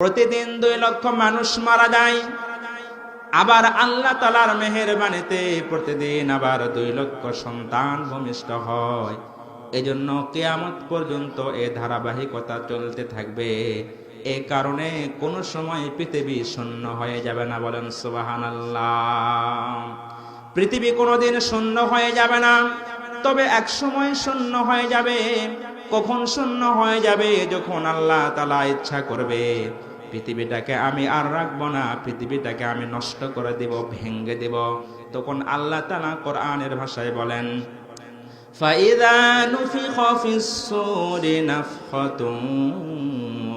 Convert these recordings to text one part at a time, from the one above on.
প্রতিদিন দুই লক্ষ মানুষ মারা যায়। আবার আল্লাহ তালার মেহেরবানিতে প্রতিদিন আবার দুই লক্ষ সন্তান ভূমিষ্ঠ হয়। এজন্য কেয়ামত পর্যন্ত এ ধারাবাহিকতা চলতে থাকবে। এ কারণে কোন সময় পৃথিবী শূন্য হয়ে যাবে না বলেন সুবাহান আল্লাহ পৃথিবী কোনোদিন শূন্য হয়ে যাবে না। তবে এক সময় শূন্য হয়ে যাবে, কখন শূন্য হয়ে যাবে, যখন আল্লাহ তালা ইচ্ছা করবে। পৃথিবীটাকে আমি আর রাখবো না পৃথিবীটাকে আমি নষ্ট করে দেব ভেঙ্গে দেব তখন আল্লাহ তালা কোরআনের ভাষায় বলেন فإذا نفخ في الصور نفخة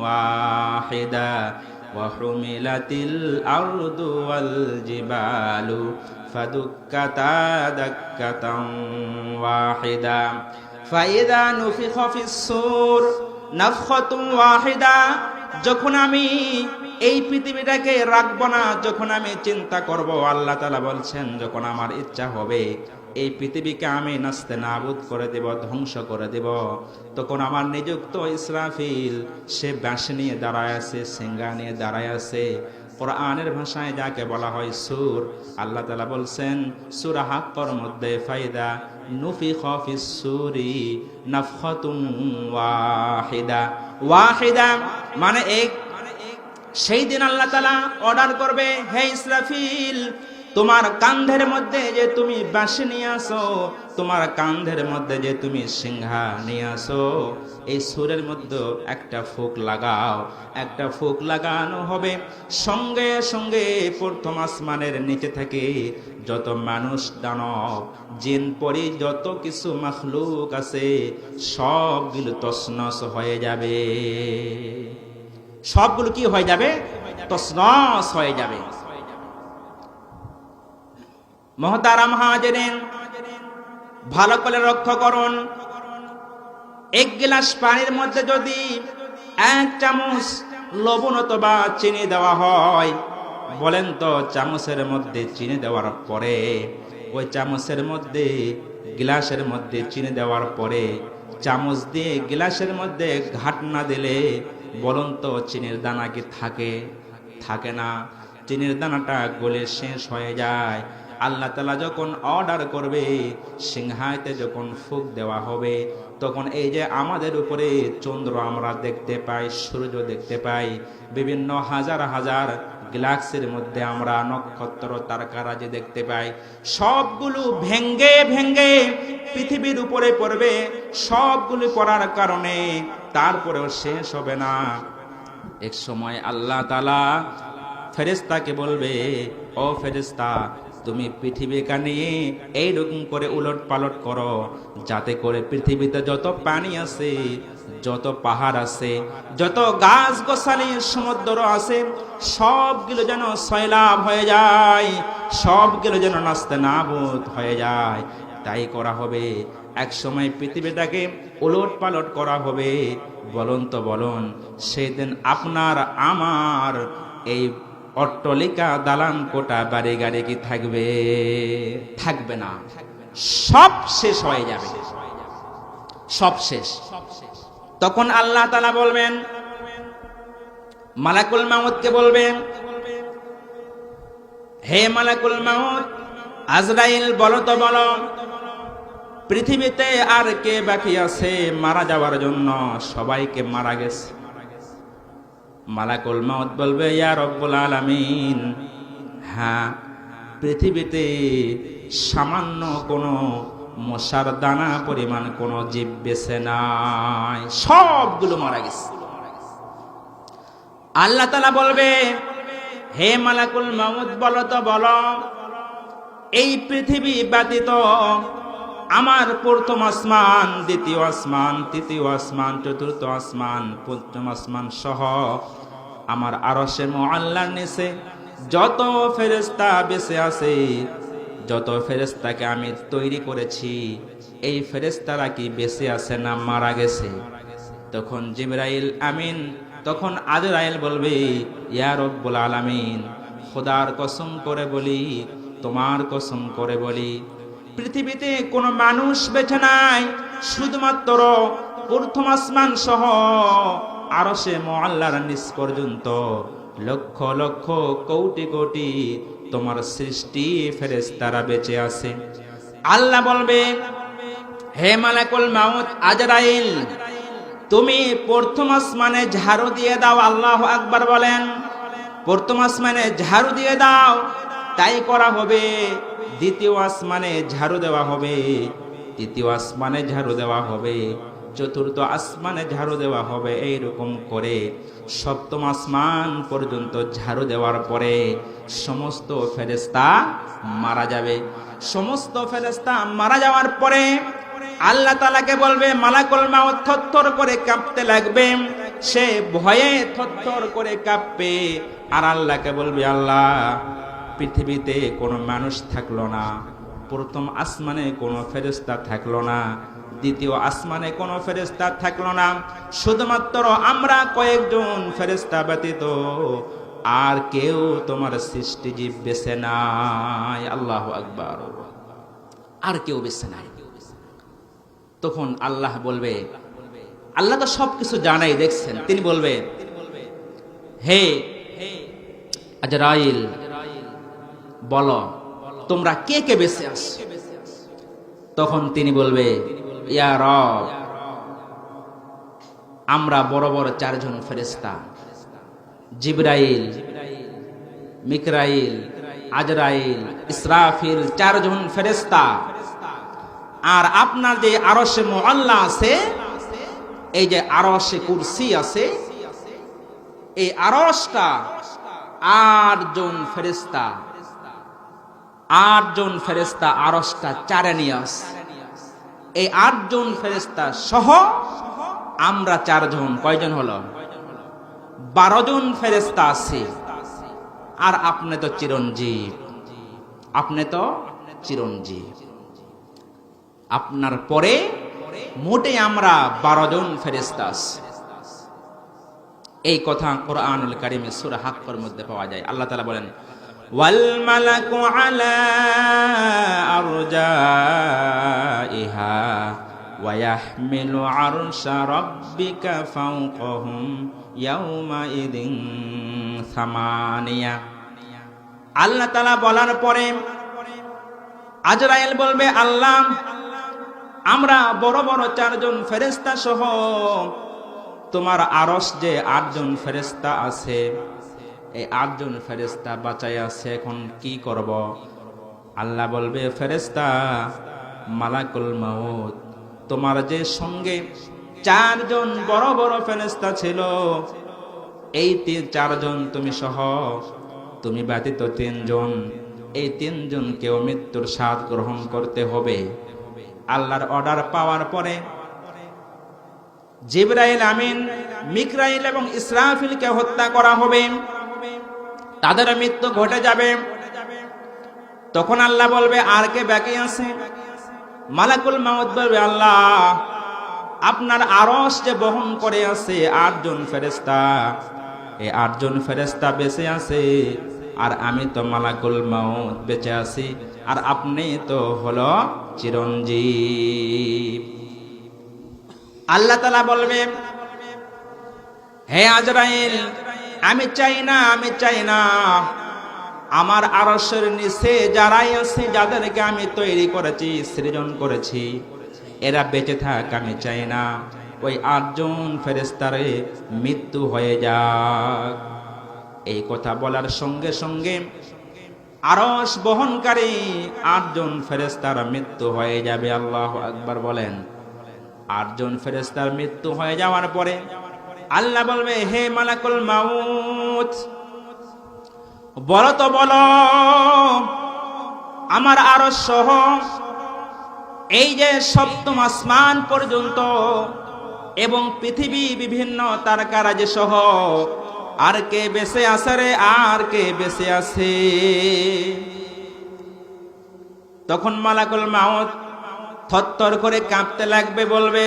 واحدة وحملت الأرض والجبال فدكتا دكة واحدة فإذا نفخ في الصور نفخة واحدة যখন আমি এই পৃথিবীটাকে রাখব না, যখন আমি চিন্তা করব, আল্লাহ তালা বলছেন, যখন আমার ইচ্ছা হবে, এই পৃথিবীকে আমি নাস্তে নাবুদ করে দেব, ধ্বংস করে দেব। তখন আমার নিযুক্ত ইসরাফিল, সে ব্যাস নিয়ে দাঁড়ায় আছে সিঙ্গা নিয়ে দাঁড়ায় আছে। কোরআনের ভাষায় যাকে বলা হয় সুর, আল্লাহ তালা বলছেন, সুর হাক্কর মধ্যে ফাইদা নুফি খফিস সুরি নাফখাতুম ওয়াহিদা। ওয়াহিদা মানে এক, সেই দিন আল্লাহ তালা অর্ডার করবে, হে ইসরাফিল, তোমার কান্ধের মধ্যে যে তুমি বাঁশি নিয়ে আসো, তোমার কান্ধের মধ্যে যে তুমি সিংহা নিয়ে আসো, এই সুরের মধ্যে একটা ফুক লাগাও, একটা ফুক লাগানো হবে। সঙ্গে সঙ্গে প্রথম আসমানের নিচে থেকে যত মানুষ দানব, জিন, পরি, যত কিছু মখলুক আছে, সবগুলো তসনস হয়ে যাবে। সবগুলো কি হয়ে যাবে? তসনস হয়ে যাবে। মহতারাম হাজেরেন, ভালো করে লক্ষ্য করুন। এক গ্লাস পানির মধ্যে যদি এক চামচ লবণ অথবা চিনি দেওয়া হয়, বলেন তো চামচের মধ্যে চিনি দেওয়ার পরে, ওই চামচের মধ্যে, গ্লাসের মধ্যে চিনি দেওয়ার পরে, চামচ দিয়ে গ্লাসের মধ্যে ঘাট না দিলে বলুন তো চিনির দানা কি থাকে? থাকে না। চিনির দানাটা গলে শেষ হয়ে যায়। আল্লাহ তালা যখন অর্ডার করবে সিংহাইতে যখন ফুক দেওয়া হবে, তখন এই যে আমাদের উপরে চন্দ্র আমরা দেখতে পাই, সূর্য দেখতে পাই, বিভিন্ন হাজার হাজার গ্লাক্সের মধ্যে আমরা নক্ষত্র তারকারা যে দেখতে পাই। সবগুলো ভেঙ্গে ভেঙ্গে পৃথিবীর উপরে পড়বে। সবগুলো পড়ার কারণে তারপরেও শেষ হবে না। এক সময় আল্লাহ তালা ফেরেস্তাকে বলবে, ও ফেরেস্তা তুমি পৃথিবীকে নিয়ে এইরকম করে উলট পালট করো, যাতে করে পৃথিবীতে যত পানি আছে, যত পাহাড় আছে, যত গাছ গোছালি সমুদ্র আছে, সবগুলো যেন সয়লাভ হয়ে যায়, সবগুলো যেন নাচতে নাবুদ হয়ে যায়। তাই করা হবে। এক সময় পৃথিবীটাকে উলট পালট করা হবে। বলুন তো বলুন, সেদিন আপনার, আমার এই অট্টলিকা দালান কোটা বাড়ি গাড়ি কি থাকবে? থাকবে না। সব শেষ হয়ে যাবে। সব শেষ। তখন আল্লাহ তালা বলবেন, মালাকুল মামুদকে বলবেন, হে মালাকুল মামুদ আজরাইল বলো তো বলো, পৃথিবীতে আর কে বাকি আছে মারা যাওয়ার জন্য? সবাইকে মারা গেছে? মালাকুল মাউত বলবে, ইয়া রব্বুল আলামিন। হ্যাঁ পৃথিবীতে সামান্য কোনো মশার দানা পরিমাণ কোনো জীব বেছে নাই। সবগুলো মারা গেছে। আল্লাহ তালা বলবে, হে মালাকুল মামুদ বলো তো, বলো, এই পৃথিবী ব্যতীত আমার প্রথম আসমান, দ্বিতীয় আসমান, তৃতীয় আসমান, চতুর্থ আসমান, পঞ্চম আসমান সহ আমার আরসে মোয়াল্লার নিচে যত ফেরেস্তা বেঁচে আছে, যত ফেরেস্তাকে আমি তৈরি করেছি, এই ফেরেস্তারা কি বেঁচে আছে না মারা গেছে? তখন জিবরাইল আমিন, তখন আজরাইল বলবে, ইয়া রব্বুল আলামিন, খোদার কসম করে বলি, তোমার কসম করে বলি পৃথিবীতে কোনো মানুষ বেঁচে নাই, শুধুমাত্র প্রথম আসমান সহ আরশে মোয়াল্লার নিচ পর্যন্ত লক্ষ লক্ষ কোটি কোটি তোমার সৃষ্টি ফেরেস তারা বেঁচে আছে। আল্লাহ বলবে, হে মালাকুল মাউত আজরাইল, তুমি প্রথম আসমানে ঝাড়ু দিয়ে দাও, আল্লাহ আকবার বলেন। প্রথম আসমানে ঝাড়ু দিয়ে দাও, তাই করা হবে। দ্বিতীয় আসমানে ঝাড়ু দেওয়া হবে। তৃতীয় আসমানে ঝাড়ু দেওয়া হবে। চতুর্থ আসমানে ঝাড়ু দেওয়া হবে এইরকম করে। সপ্তম আসমান পর্যন্ত ঝাড়ু দেওয়ার পরে সমস্ত ফেরেস্তা মারা যাবে। সমস্ত ফেরেস্তা মারা যাওয়ার পরে আল্লাহ তালাকে বলবে, মালাকুল থরথর করে কাঁপতে লাগবে। সে ভয়ে থরথর করে কাঁপবে। আর আল্লাহকে বলবে, আল্লাহ পৃথিবীতে কোনো মানুষ থাকল না। প্রথম আসমানে কোনো ফেরেস্তা থাকল না। দ্বিতীয় আসমানে কোনো ফেরেস্তা থাকল না। শুধুমাত্র আমরা কয়েকজন ফেরেস্তা ব্যতীত আর কেউ তোমার সৃষ্টিজীব বেছে নাই। আল্লাহ আকবার। আর কেউ বেছে নাই। তখন আল্লাহ বলবে, আল্লাহ তো সবকিছু জানাই দেখছেন। তিনি বলবে, হে আজরাইল বলো, তোমরা কে কে বেঁচে আস তখন তিনি বলবে, ইয়া রব, আমরা বড় বড় চারজন ফেরেস্তা জিব্রাইল, মিকরাইল, আজরাইল, ইসরাফিল, চারজন ফেরেস্তা আর আপনার যে আরশে মোয়াল্লা আছে, এই যে আরশে কুরসি আছে, এই আরশটা আটজন ফেরেস্তা আটজন ফেরেস্তা আরশটা চারে নিয়ে আস। এই আটজন ফেরেস্তা সহ আমরা চারজন, কয়জন হলো? বারো জন ফেরেস্তা আছে। আর আপনি তো চিরঞ্জীব। আপনি তো চিরঞ্জীব। আপনার পরে মোটে আমরা বারো জন ফেরেস্তা আছি। এই কথা কোরআনুল কারিমে সূরা হাক্কর মধ্যে পাওয়া যায়। আল্লাহ তাআলা বলেন আরজাইহা ওয়া ইয়াহমিলু আরশা রাব্বিকা ফাওকাহুম ইয়াওমা ইদিন সামানিয়া। আল্লাহ তাআলা বলার পরে আজরাইল বলবে, আল্লাহ, আমরা বড় বড় চারজন ফেরেস্তা সহ তোমার আরস যে আটজন ফেরেস্তা আছে এই আটজন ফেরেস্তা বাঁচাই আছে, এখন কি করব? আল্লাহ বলবে ফেরেস্তা মালাকুল মাউত, তোমার যে সঙ্গে চারজন বড় বড় ফেরেস্তা ছিল, এই চারজন তুমি সহ, তুমি ব্যতীত তিনজন, এই তিনজনকেও মৃত্যুর স্বাদ গ্রহণ করতে হবে। আল্লাহর অর্ডার পাওয়ার পরে জিব্রাইল আমিন, মিকরাইল এবং ইসরাফিলকে হত্যা করা হবে। তাদের মৃত্যু ঘটে যাবে। তখন আল্লাহ বলবে, আর কে বাকি আছে? মালাকুল মাউদ বলবে, আল্লাহ, আপনার আরস যে বহন করে আছে, আটজন ফেরেস্তা এই আটজন ফেরেস্তা বেঁচে আছে, আর আমি তো মালাকুল মাউদ বেঁচে আছি, আর আপনি তো হলো চিরঞ্জীব। আল্লাহ তালা বলবে, হে আজরাইল আমি চাই না, আমি চাই না। আমার আরসের নিচে যারাই আছে, যাদেরকে আমি তৈরি করেছি, সৃজন করেছি, এরা বেঁচে থাক, আমি চাই না। ওই আটজন ফেরেস্তারে মৃত্যু হয়ে যাক। এই কথা বলার সঙ্গে সঙ্গে আরস বহনকারী আটজন ফেরেস্তার মৃত্যু হয়ে যাবে, আল্লাহ আকবার বলেন। আটজন ফেরেস্তার মৃত্যু হয়ে যাওয়ার পরে আল্লাহ বলবে, হে মালাকুল মাউত, বলো তো, বলো, আমার আরও সহ এই যে সপ্তম আসমান পর্যন্ত এবং পৃথিবী বিভিন্ন তারকারাজে সহ, আর কে বেঁচে আছে রে, আর কে বেঁচে আছে? তখন মালাকুল মাউত থরথর করে কাঁপতে লাগবে, বলবে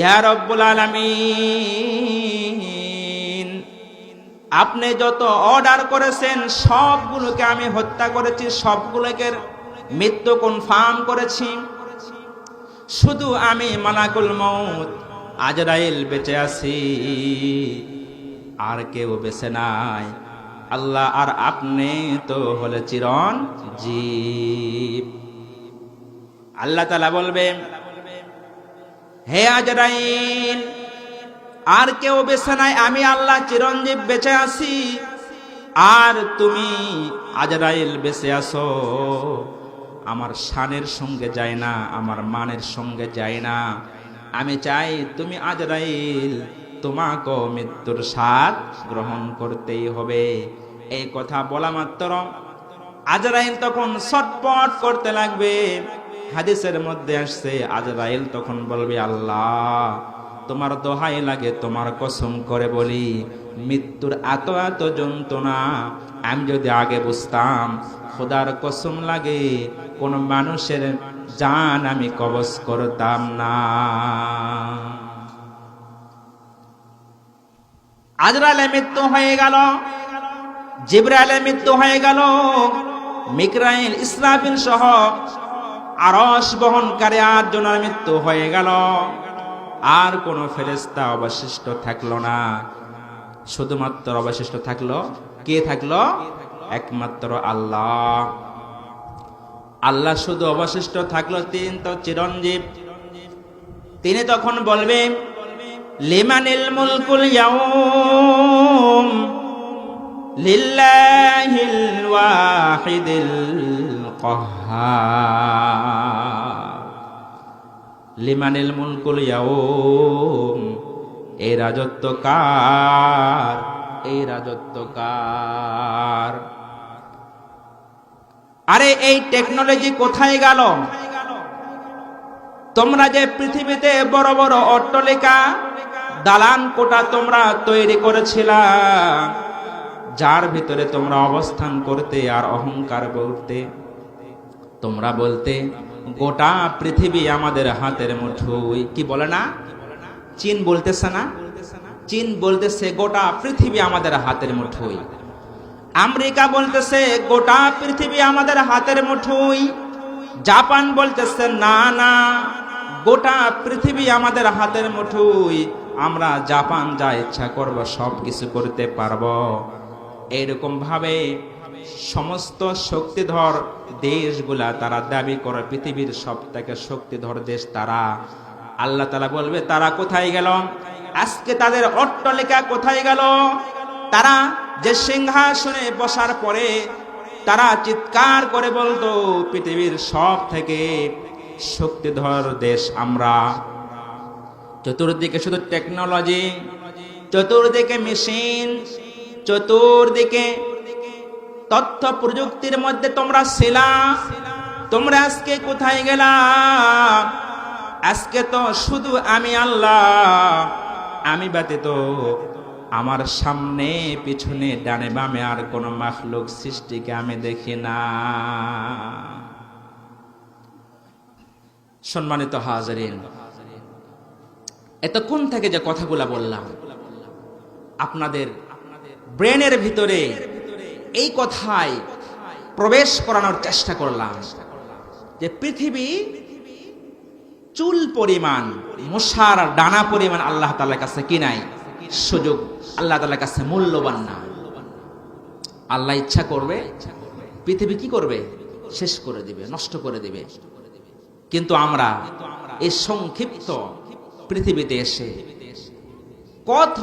ইয়া রব্বুল আলামিন, আপনি যত অর্ডার করেছেন, সবগুলোকে আমি হত্যা করেছি, সবগুলোকে মৃত্যু কনফার্ম করেছি। শুধু আমি মালাকুল মৌত আজরাইল বেঁচে আছি, আর কেউ বেঁচে নাই। আল্লাহ, আর আপনি তো হলে চিরন জীব আল্লাহ তালা বলবে হে আজরাইল, আর কেউ বেছে নাই আমি আল্লাহ চিরঞ্জীব বেঁচে আছি, আর তুমি আজরাইল বেঁচে আছো। আমার শানের সঙ্গে যায় না, আমার মানের সঙ্গে যায় না। আমি চাই তুমি আজরাইল তোমাকে মৃত্যুর স্বাদ গ্রহণ করতেই হবে। এই কথা বলা মাত্র। আজরাইল তখন ছটপট করতে লাগবে। হাদিসের মধ্যে আসছে, আজরাইল তখন বলবে, আল্লাহ, তোমার দোহাই লাগে, তোমার কসম করে বলি, মৃত্যুর এত এত যন্ত্রণা, আমি যদি আগে বুঝতাম, খোদার কসম লাগে, কোন মানুষের জান আমি কবজ করতাম না। আজরালে মৃত্যু হয়ে গেল, জিব্রাইলের মৃত্যু হয়ে গেল মিকরাইল ইসরাফিল সহ আরস বহনকারী আটজনের মৃত্যু হয়ে গেল। আর কোন ফেরেস্তা অবশিষ্ট থাকল না। শুধুমাত্র অবশিষ্ট থাকল, কে থাকল? একমাত্র আল্লাহ। আল্লাহ শুধু অবশিষ্ট থাকল তিন তো চিরঞ্জীব। তিনি তখন বলবে, লিমানিল মুলকুল ইয়াউম লিল্লাহিল ওয়াহিদিল কাহ্হার লিমানিল মুলকুল ইয়াউম, এই রাজত্ব কার? এই রাজত্ব কার? আরে, এই টেকনোলজি কোথায় গেল? তোমরা যে পৃথিবীতে বড় বড় অট্টলিকা, দালান কোটা তোমরা তৈরি করেছিলা, যার ভিতরে তোমরা অবস্থান করতে আর অহংকার বলতে তোমরা বলতে, গোটা পৃথিবী আমাদের হাতের মুঠোই। কি বলে না? চীন বলতেছে না? চীন বলতেছে, গোটা পৃথিবী আমাদের হাতের মুঠোই। আমেরিকা বলতেছে, গোটা পৃথিবী আমাদের হাতের মুঠোই। জাপান বলতেছে, না না, গোটা পৃথিবী আমাদের হাতের মুঠোই। আমরা জাপান যা ইচ্ছা করব সব কিছু করতে পারব। এইরকম ভাবে সমস্ত শক্তিধর দেশগুলা তারা দাবি করে, পৃথিবীর সব থেকে শক্তিধর দেশ তারা। আল্লাহ তালা বলবে, তারা কোথায় গেল? আজকে তাদের অট্টলিকা কোথায় গেল? তারা যে সিংহাসনে বসার পরে তারা চিৎকার করে বলতো, পৃথিবীর সব থেকে শক্তিধর দেশ আমরা। চতুর্দিকে শুধু টেকনোলজি চতুর্দিকে মেশিন চতুর্দিকে তথ্য প্রযুক্তির মধ্যে তোমরা ছিলা। তোমরা আজকে কোথায় গেলা? আজকে তো শুধু আমি আল্লাহ। আমি ব্যতীত আমার সামনে, পিছনে, ডানে বামে আর কোনো মাখলুক সৃষ্টিকে আমি দেখি না। সম্মানিত হাজারিন, এতক্ষণ থেকে যে কথাগুলা বললাম, আপনাদের ব্রেনের ভিতরে এই কথায় প্রবেশ করানোর চেষ্টা করলাম যে পৃথিবী চুল পরিমাণ, মশার ডানা পরিমাণ আল্লাহ তালার কাছে কি নাই? সুযোগ। আল্লাহ তালার কাছে মূল্যবান না। আল্লাহ ইচ্ছা করবে, পৃথিবী কি করবে? শেষ করে দিবে, নষ্ট করে দিবে। কিন্তু আমরা এই সংক্ষিপ্ত পৃথিবীতে এসে কত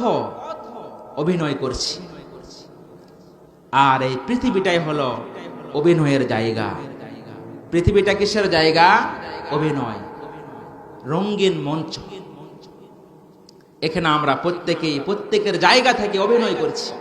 অভিনয় করছি। আর এই পৃথিবীটাই হলো অভিনয়ের জায়গা। পৃথিবীটা কিসের জায়গা? অভিনয়। রঙ্গিন মঞ্চ। এখানে আমরা প্রত্যেকেই, প্রত্যেকের জায়গা থেকে অভিনয় করছি।